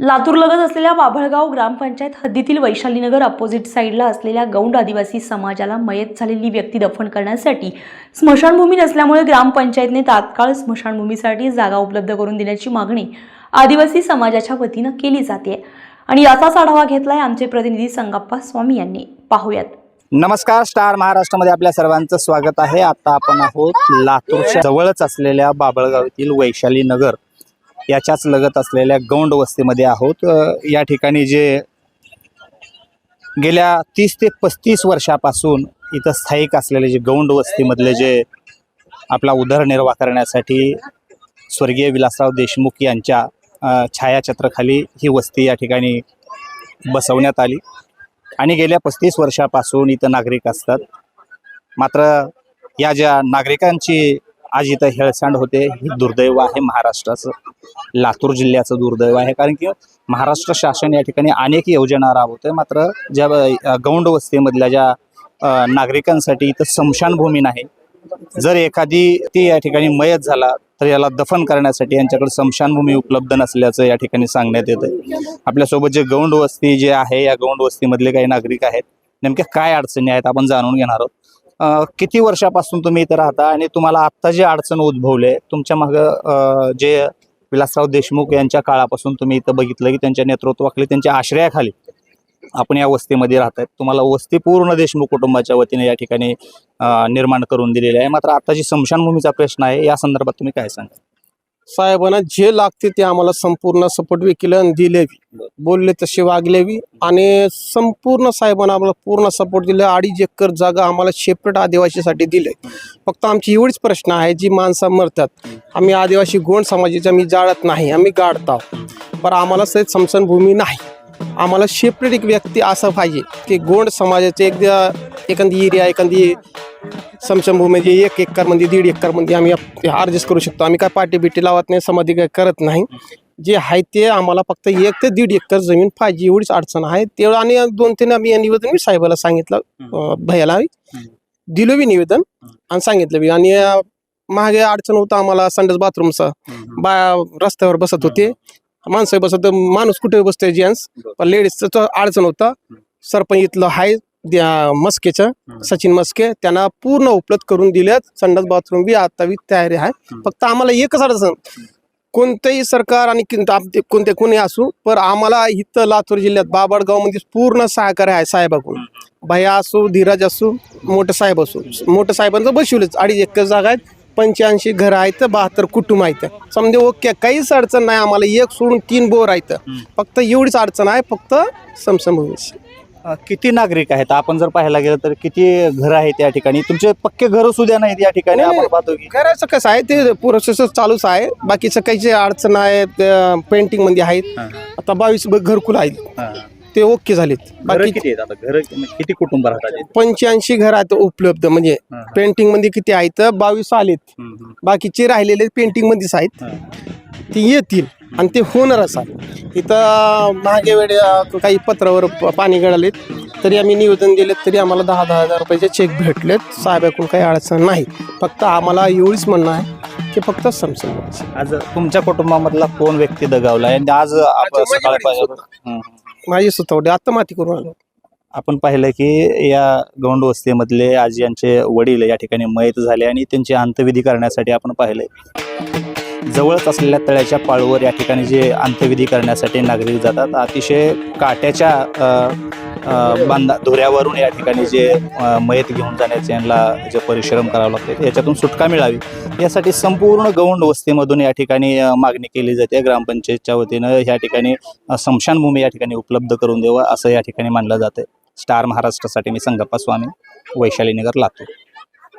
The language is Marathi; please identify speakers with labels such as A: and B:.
A: लातूरलगत असलेल्या बाभळगाव ग्रामपंचायत हद्दीतील वैशालीनगर अपोजिट साईडला असलेल्या गौंड आदिवासी समाजाला मयत झालेली व्यक्ती दफन करण्यासाठी स्मशानभूमी नसल्यामुळे ग्रामपंचायतने तात्काळ स्मशानभूमीसाठी जागा उपलब्ध करून देण्याची मागणी आदिवासी समाजाच्या वतीनं केली जाते. आणि याचाच आढावा घेतलाय आमचे प्रतिनिधी संगप्पा स्वामी यांनी. पाहूयात.
B: नमस्कार स्टार महाराष्ट्रामध्ये आपल्या सर्वांचं स्वागत आहे. आता आपण आहोत लातूरच्या जवळच असलेल्या बाबळगावतील येथील वैशाली नगर याच्याच लगत असलेल्या गौंड वस्तीमध्ये आहोत. या ठिकाणी जे गेल्या तीस ते पस्तीस वर्षापासून इथं स्थायिक असलेले जे गौंड वस्तीमधले जे आपला उदरनिर्वाह करण्यासाठी स्वर्गीय विलासराव देशमुख यांच्या छायाचित्राखाली ही वस्ती या ठिकाणी बसवण्यात आली. आणि गेल्या पस्तीस वर्षापासून इथं नागरिक असतात. मात्र या ज्या नागरिकांची आज इथं हेळसांड होते. ही दुर्दैव आहे महाराष्ट्राचं. लातूर जिल्ह्याचं दुर्दैव आहे. कारण की महाराष्ट्र शासन या ठिकाणी अनेक योजना राबवते मात्र ज्या गौंड वस्तीमधल्या ज्या नागरिकांसाठी इथं स्मशानभूमी नाही. जर एखादी ती या ठिकाणी मयत झाला तर याला दफन करण्यासाठी यांच्याकडे स्मशानभूमी उपलब्ध नसल्याचं या ठिकाणी सांगण्यात येतं आपल्यासोबत जे गौंड वस्ती जे आहे या गौंड वस्तीमधले काही नागरिक आहेत नेमक्या काय अडचणी आहेत आपण जाणून घेणार आहोत. किती वर्षापासून तुम्ही इथं राहता आणि तुम्हाला आत्ता जे अडचण उद्भवले तुमच्या मागं जे विलासराव देशमुख यांच्या काळापासून तुम्ही इथं बघितलं की त्यांच्या नेतृत्वाखाली त्यांच्या आश्रयाखाली आपण या वस्तीमध्ये राहत आहेत तुम्हाला वस्ती पूर्ण देशमुख कुटुंबाच्या वतीने या ठिकाणी निर्माण करून दिलेली आहे. मात्र आता जी स्मशानभूमीचा प्रश्न आहे या संदर्भात तुम्ही काय सांगा
C: साहेबांना जे लागते ते आम्हाला संपूर्ण सपोर्ट बी केलं आणि दिलेवी बोलले तसे वागलेवी आणि संपूर्ण साहेबांना आम्हाला पूर्ण सपोर्ट दिले. अडीच एकर जागा आम्हाला सेपरेट आदिवासीसाठी दिले. फक्त आमची एवढीच प्रश्न आहे जी माणसं मरतात. आम्ही आदिवासी गोंड समाजाच्या आम्ही जाळत नाही आम्ही गाडत आहोत. पण आम्हाला सहित समसनभूमी नाही. आम्हाला सेपरेट एक व्यक्ती असं पाहिजे की गोंड समाजाचे एकदा एखादी एरिया एखादी समसमभूमी एक एकरमध्ये दीड एकरमध्ये आम्ही ॲडजस्ट करू शकतो. आम्ही काय पार्टी बिटी लावत नाही समाधी काय करत नाही. जे आहे ते आम्हाला फक्त एक ते दीड एकर जमीन पाहिजे एवढीच अडचण आहे. तेवढं आणि दोन तीन आम्ही निवेदन मी साहेबाला सांगितलं भैयाला दिलो बी निवेदन आणि सांगितलं बी. आणि मागे अडचण होतं आम्हाला संडास बाथरूमचं. बा रस्त्यावर बसत होते. माणसं बसत माणूस कुठे बसतोय जेंट्स? पण लेडीजचं अडचण होतं. सरपंच इथलं हाय मस्केचं सचिन मस्के त्यांना पूर्ण उपलब्ध करून दिल्यात. संडास बाथरूम बी आता बी तयारी आहे. फक्त आम्हाला एकच अडचण. कोणतंही सरकार आणि कोणते कोणी असू पण आम्हाला इथं लातूर जिल्ह्यात बाबडगावमध्ये पूर्ण सहकार्य आहे साहेबाकडून. भैया असो धीरज असो मोठे साहेब असो. मोठे साहेबांचं बसवलंच. अडीच एकर जागा आहेत. पंच्याऐंशी घरं आहेत बहात्तर कुटुंब आहेत. समजे ओके काहीच अडचण नाही आम्हाला. एक सोडून तीन बोर आहेत. फक्त एवढीच अडचण आहे फक्त समसमभूमीची.
B: अ, किती नागरिक आहेत? आपण जर पाहायला गेलं तर किती घर आहेत या ठिकाणी? तुमचे पक्के घर सुद्धा नाहीत या ठिकाणी
C: नाही,
B: आपण पाहतो की.
C: करायचं कसं आहे ते प्रोसेस चालूच आहे. बाकीचं काही जे अडचण आहेत पेंटिंगमध्ये आहेत. आता बावीस ब- घरकुल आहेत. ते ओके झालेत
B: घर
C: बाकी
B: किती आहेत आता घर किती कुटुंब राहतात इथे?
C: पंच्याऐंशी घर आहेत उपलब्ध म्हणजे
B: हा.
C: पेंटिंगमध्ये किती आहेत बावीस आलेत
B: हम्म, हम्म.
C: बाकीचे राहिलेले पेंटिंग मध्येच आहेत
B: हा.
C: ते येतील आणि ते होणारच आहे इथं मागे वेळे अं, काही पत्रावर प- पाणी गळालेत तरी आम्ही निवेदन दिलेत तरी आम्हाला दहा दहा हजार रुपयाचे चेक भेटलेत साहेबाकडून काही अडचण नाही फक्त आम्हाला एवढीच म्हणणं आहे की फक्त घ्यायचं.
B: आज तुमच्या कुटुंबामधला कोण व्यक्ती दगावला आणि आज आपण सकाळी. हम्म, हम्म.
C: माझी सुतवडी आता माती करून आलो.
B: आपण पाहिलं की या गौंड वस्तीमधले आज यांचे वडील या ठिकाणी मयत झाले आणि त्यांची अंत्यविधी करण्यासाठी आपण पाहिलंय. जवळच असलेल्या तळ्याच्या पाळूवर या ठिकाणी जे अंत्यविधी करण्यासाठी नागरिक जातात अतिशय काट्याच्या अ, बांधा धुऱ्यावरून या ठिकाणी जे मयत घेऊन जाण्याचे यांना जे परिश्रम करावं लागते याच्यातून सुटका मिळावी. यासाठी संपूर्ण गौंड वस्तीमधून या ठिकाणी मागणी केली जाते. ग्रामपंचायतच्या वतीनं या ठिकाणी स्मशानभूमी या ठिकाणी उपलब्ध करून द्यावं असं या ठिकाणी मानलं जातं स्टार महाराष्ट्रासाठी मी संगप्पा स्वामी वैशालीनगर लातूर.